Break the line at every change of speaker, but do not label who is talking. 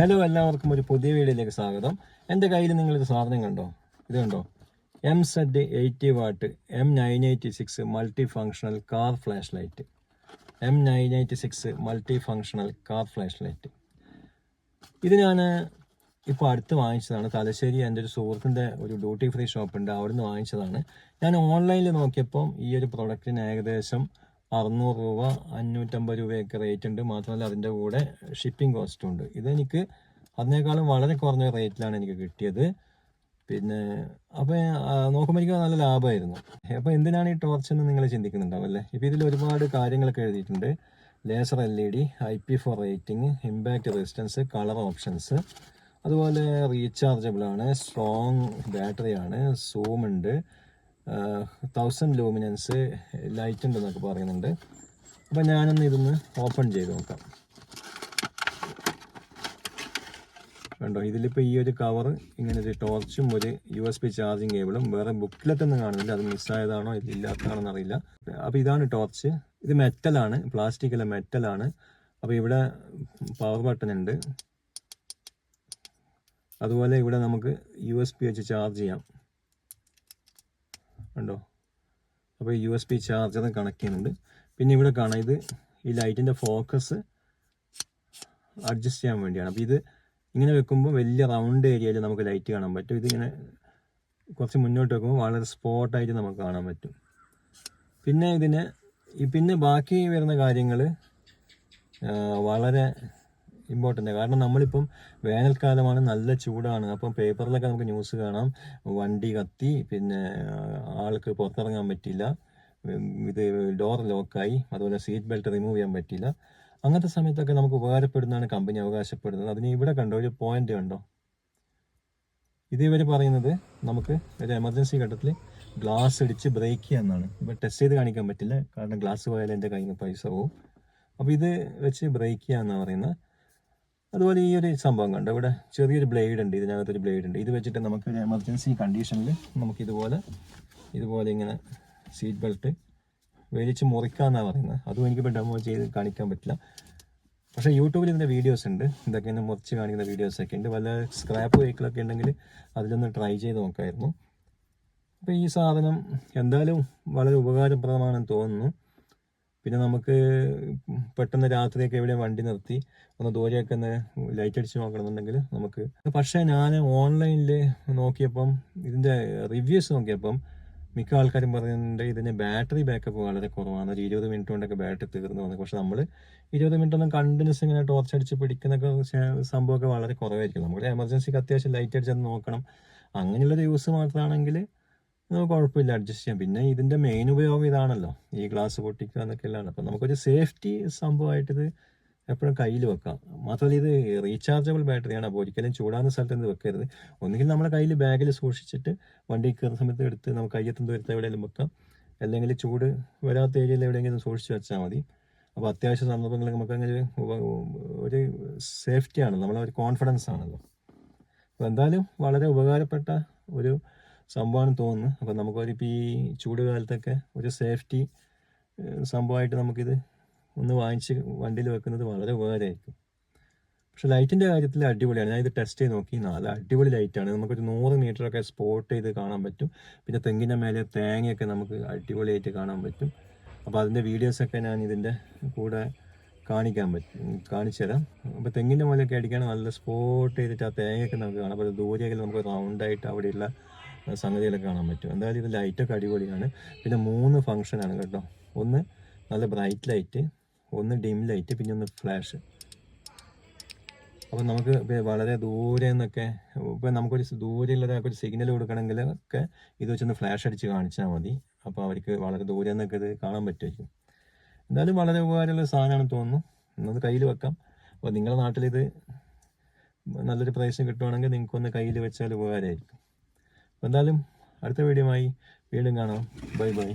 Hello എല്ലാവർക്കും ഒരു പുതിയ വീഡിയോയിലേക്ക് സ്വാഗതം. എന്റെ കയ്യിൽ നിങ്ങളൊരു സാധനം കണ്ടോ? ഇത് കണ്ടോ? M Z eighty what M nine eighty six multi functional car flash light M nine eighty six multi functional car flash light ഇത് ഞാൻ ഇപ്പോൾ അടുത്ത് വാങ്ങിച്ചതാണ്. തലശ്ശേരി എന്റെ ഒരു സുഹൃത്തിന്റെ ഒരു ഡ്യൂട്ടി ഫ്രീ ഷോപ്പ് ഉണ്ട്. നിന്ന് വാങ്ങിച്ചതാണ്. ഞാൻ ഓൺലൈനിൽ നോക്കിയപ്പം ഈ ഒരു പ്രൊഡക്റ്റിന് ഏകദേശം അറുന്നൂറ് രൂപ അഞ്ഞൂറ്റമ്പത് രൂപയൊക്കെ റേറ്റ് ഉണ്ട്. മാത്രമല്ല അതിന്റെ കൂടെ ഷിപ്പിംഗ് കോസ്റ്റും ഉണ്ട്. ഇതെനിക്ക് അതിനേക്കാളും വളരെ കുറഞ്ഞ റേറ്റിലാണ് എനിക്ക് കിട്ടിയത്. പിന്നെ അപ്പോൾ നോക്കുമ്പോൾ എനിക്ക് നല്ല ലാഭമായിരുന്നു. അപ്പോൾ എന്തിനാണ് ഈ ടോർച്ച് എന്ന് നിങ്ങൾ ചിന്തിക്കുന്നുണ്ടാവും അല്ലേ? ഇപ്പോൾ ഇതിൽ ഒരുപാട് കാര്യങ്ങളൊക്കെ എഴുതിയിട്ടുണ്ട്. Laser L E D I P four rating impact resistance colour options അതുപോലെ റീചാർജബിൾ ആണ് സ്ട്രോങ് ബാറ്ററി ആണ് സൂം ഉണ്ട്. തൗസൻഡ് ലൂമിനൻസ് ലൈറ്റ് ഉണ്ടെന്നൊക്കെ പറയുന്നുണ്ട്. അപ്പം ഞാനൊന്ന് ഇതൊന്ന് ഓപ്പൺ ചെയ്ത് നോക്കാം. കണ്ടോ ഇതിലിപ്പോൾ ഈ ഒരു കവർ ഇങ്ങനെ ഒരു ടോർച്ചും ഒരു യു എസ് പി ചാർജിങ് കേബിളും വേറെ ബുക്കിലത്തൊന്നും കാണുന്നില്ല. അത് മിസ്സായതാണോ ഇല്ലാത്തതാണോ എന്നറിയില്ല. അപ്പോൾ ഇതാണ് ടോർച്ച് ഇത് മെറ്റലാണ് പ്ലാസ്റ്റിക് അല്ല മെറ്റലാണ് അപ്പോൾ ഇവിടെ പവർ ബട്ടൺ ഉണ്ട്. അതുപോലെ ഇവിടെ നമുക്ക് യു എസ് പി വെച്ച് ചാർജ് ചെയ്യാം. കണ്ടോ? അപ്പോൾ U S B charger connect ചെയ്യുന്നുണ്ട്. പിന്നെ ഇവിടെ കാണാം ഇത് ഈ ലൈറ്റിന്റെ ഫോക്കസ് അഡ്ജസ്റ്റ് ചെയ്യാൻ വേണ്ടിയാണ്. അപ്പോൾ ഇത് ഇങ്ങനെ വെക്കുമ്പോൾ വലിയ റൗണ്ട് ഏരിയയിൽ നമുക്ക് ലൈറ്റ് കാണാൻ പറ്റും. ഇതിങ്ങനെ കുറച്ച് മുന്നോട്ട് വെക്കുമ്പോൾ വളരെ സ്പോട്ടായിട്ട് നമുക്ക് കാണാൻ പറ്റും. പിന്നെ ഇതിന് പിന്നെ ബാക്കി വരുന്ന കാര്യങ്ങൾ വളരെ ഇമ്പോർട്ടന്റ്. കാരണം നമ്മളിപ്പം വേനൽക്കാലമാണ് നല്ല ചൂടാണ്. അപ്പം പേപ്പറിലൊക്കെ നമുക്ക് ന്യൂസ് കാണാം. വണ്ടി കത്തി പിന്നെ ആൾക്ക് പുറത്തിറങ്ങാൻ പറ്റില്ല ഇത് ഡോർ ലോക്കായി. അതുപോലെ സീറ്റ് ബെൽറ്റ് റിമൂവ് ചെയ്യാൻ പറ്റില്ല അങ്ങനത്തെ സമയത്തൊക്കെ നമുക്ക് ഉപകാരപ്പെടുന്നതാണ് കമ്പനി അവകാശപ്പെടുന്നത്. അതിന് ഇവിടെ കണ്ടോ ഒരു പോയിന്റ് കണ്ടോ? ഇത് ഇവർ പറയുന്നത് നമുക്ക് ഒരു എമർജൻസി ഘട്ടത്തിൽ ഗ്ലാസ് ഇടിച്ച് ബ്രേക്ക് ചെയ്യുക എന്നാണ്. ഇപ്പം ടെസ്റ്റ് ചെയ്ത് കാണിക്കാൻ പറ്റില്ല. കാരണം ഗ്ലാസ് പോയാൽ എന്റെ കയ്യിൽ നിന്ന് പൈസ പോകും അപ്പോൾ ഇത് വെച്ച് ബ്രേക്ക് ചെയ്യുക എന്നാണ് പറയുന്നത്. അതുപോലെ ഈ ഒരു സംഭവം കണ്ടോ? ഇവിടെ ചെറിയൊരു ബ്ലേഡ് ഉണ്ട് ഇതിനകത്തൊരു ബ്ലേഡ് ഉണ്ട്. ഇത് വെച്ചിട്ട് നമുക്ക് ഒരു എമർജൻസി കണ്ടീഷനിൽ നമുക്ക് ഇതുപോലെ ഇതുപോലെ ഇങ്ങനെ സീറ്റ് ബെൽറ്റ് വലിച്ച് മുറിക്കാന്നാണ് പറയുന്നത്. അതും എനിക്കിപ്പോൾ ഡെമോ ചെയ്ത് കാണിക്കാൻ പറ്റില്ല. പക്ഷേ യൂട്യൂബിൽ ഇതിന്റെ വീഡിയോസ് ഉണ്ട്. ഇതൊക്കെ ഇങ്ങനെ മുറിച്ച് കാണിക്കുന്ന വീഡിയോസൊക്കെ ഉണ്ട്. വല്ല സ്ക്രാപ്പ് വെഹിക്കിളൊക്കെ ഉണ്ടെങ്കിൽ അതിലൊന്ന് ട്രൈ ചെയ്ത് നോക്കായിരുന്നു. അപ്പോൾ ഈ സാധനം എന്തായാലും വളരെ ഉപകാരപ്രദമാണെന്ന് തോന്നുന്നു. പിന്നെ നമുക്ക് പെട്ടെന്ന് രാത്രിയൊക്കെ എവിടെ വണ്ടി നിർത്തി ഒന്ന് ദൂരെയൊക്കെ ഒന്ന് ലൈറ്റ് അടിച്ച് നോക്കണമെന്നുണ്ടെങ്കിൽ നമുക്ക്. പക്ഷേ ഞാൻ ഓൺലൈനിൽ നോക്കിയപ്പം ഇതിന്റെ റിവ്യൂസ് നോക്കിയപ്പം മിക്ക ആൾക്കാരും പറയുന്നുണ്ട് ഇതിന് ബാറ്ററി ബാക്കപ്പ് വളരെ കുറവാണ്. ഒരു ഇരുപത് മിനിറ്റ് കൊണ്ടൊക്കെ ബാറ്ററി തീർന്നു വന്നു. പക്ഷെ നമ്മൾ ഇരുപത് മിനിറ്റ് ഒന്നും കണ്ടിന്യൂസ് ഇങ്ങനെ ടോർച്ച് അടിച്ച് പിടിക്കുന്നൊക്കെ സംഭവമൊക്കെ വളരെ കുറവായിരിക്കും. നമ്മൾ എമർജൻസിക്ക് അത്യാവശ്യം ലൈറ്റ് അടിച്ചത് നോക്കണം. അങ്ങനെയുള്ളൊരു യൂസ് മാത്രമാണെങ്കിൽ കുഴപ്പമില്ല അഡ്ജസ്റ്റ് ചെയ്യാം പിന്നെ ഇതിന്റെ മെയിൻ ഉപയോഗം ഇതാണല്ലോ. ഈ ഗ്ലാസ് പൊട്ടിക്കുക എന്നൊക്കെയല്ലാണ് അപ്പം നമുക്കൊരു സേഫ്റ്റി സംഭവമായിട്ട് ഇത് എപ്പോഴും കയ്യിൽ വെക്കാം. മാത്രമല്ല ഇത് റീചാർജബിൾ ബാറ്ററിയാണ് അപ്പോൾ ഒരിക്കലും ചൂടാകുന്ന സ്ഥലത്ത് ഇത് വെക്കരുത്. ഒന്നുകിൽ നമ്മുടെ കയ്യിൽ ബാഗിൽ സൂക്ഷിച്ചിട്ട് വണ്ടി കയറുന്ന സമയത്ത് എടുത്ത് നമുക്ക് കയ്യെത്തും ദൂരത്ത് എവിടെയെങ്കിലും വെക്കാം. അല്ലെങ്കിൽ ചൂട് വരാത്ത ഏരിയയിൽ എവിടെയെങ്കിലും സൂക്ഷിച്ച് വെച്ചാൽ മതി. അപ്പോൾ അത്യാവശ്യ സന്ദർഭങ്ങളിൽ നമുക്ക് അങ്ങനെ ഒരു സേഫ്റ്റിയാണ് നമ്മളെ ഒരു കോൺഫിഡൻസ് ആണല്ലോ. അപ്പോൾ എന്തായാലും വളരെ ഉപകാരപ്പെട്ട ഒരു സംഭവമാണ് തോന്നുന്നത്. അപ്പോൾ നമുക്കൊരു ഇപ്പോൾ ഈ ചൂട് കാലത്തൊക്കെ ഒരു സേഫ്റ്റി സംഭവമായിട്ട് നമുക്കിത് ഒന്ന് വാങ്ങിച്ച് വണ്ടിയിൽ വെക്കുന്നത് വളരെ ഉപകാരമായിരിക്കും. പക്ഷെ ലൈറ്റിന്റെ കാര്യത്തിൽ അടിപൊളിയാണ്. ഞാൻ ഇത് ടെസ്റ്റ് ചെയ്ത് നോക്കി. നല്ല അടിപൊളി ലൈറ്റാണ്. നമുക്കൊരു നൂറ് മീറ്ററൊക്കെ സ്പോട്ട് ചെയ്ത് കാണാൻ പറ്റും. പിന്നെ തെങ്ങിന്റെ മേലെ തേങ്ങയൊക്കെ നമുക്ക് അടിപൊളിയായിട്ട് കാണാൻ പറ്റും. അപ്പോൾ അതിന്റെ വീഡിയോസൊക്കെ ഞാൻ ഇതിന്റെ കൂടെ കാണിക്കാൻ പറ്റും. കാണിച്ചു തരാം. അപ്പോൾ തെങ്ങിന്റെ മുകളിലൊക്കെ അടിക്കുകയാണെങ്കിൽ നല്ല സ്പോട്ട് ചെയ്തിട്ട് ആ തേങ്ങയൊക്കെ നമുക്ക് കാണാം. അപ്പോൾ ദൂരെയൊക്കെ നമുക്ക് റൗണ്ടായിട്ട് അവിടെയുള്ള സംഗതികളൊക്കെ കാണാൻ പറ്റും. എന്തായാലും ഇത് ലൈറ്റൊക്കെ അടിപൊളിയാണ്. പിന്നെ മൂന്ന് ഫങ്ഷനാണ് കേട്ടോ. ഒന്ന് നല്ല ബ്രൈറ്റ് ലൈറ്റ് ഒന്ന് ഡിം ലൈറ്റ് പിന്നെ ഒന്ന് ഫ്ലാഷ് അപ്പം നമുക്ക് വളരെ ദൂരെ നിന്നൊക്കെ ഇപ്പം നമുക്കൊരു ദൂരെ ദൂരെയുള്ള ഒരാൾക്കൊരു സിഗ്നൽ കൊടുക്കണമെങ്കിൽ ഒക്കെ ഇത് വെച്ചൊന്ന് ഫ്ലാഷ് അടിച്ച് കാണിച്ചാൽ മതി. അപ്പോൾ അവർക്ക് വളരെ ദൂരെ നിന്നൊക്കെ ഇത് കാണാൻ പറ്റുമായിരിക്കും. എന്തായാലും വളരെ ഉപകാരമുള്ള സാധനമാണെന്ന് തോന്നുന്നു. ഒന്നത് കയ്യിൽ വെക്കാം. അപ്പോൾ നിങ്ങളുടെ നാട്ടിലിത് നല്ലൊരു പ്രൈസ് കിട്ടുവാണെങ്കിൽ നിങ്ങൾക്കൊന്ന് കയ്യിൽ വെച്ചാൽ ഉപകാരമായിരിക്കും. അപ്പോൾ എന്തായാലും അടുത്ത വീഡിയോയുമായി വീണ്ടും കാണാം. Bye bye.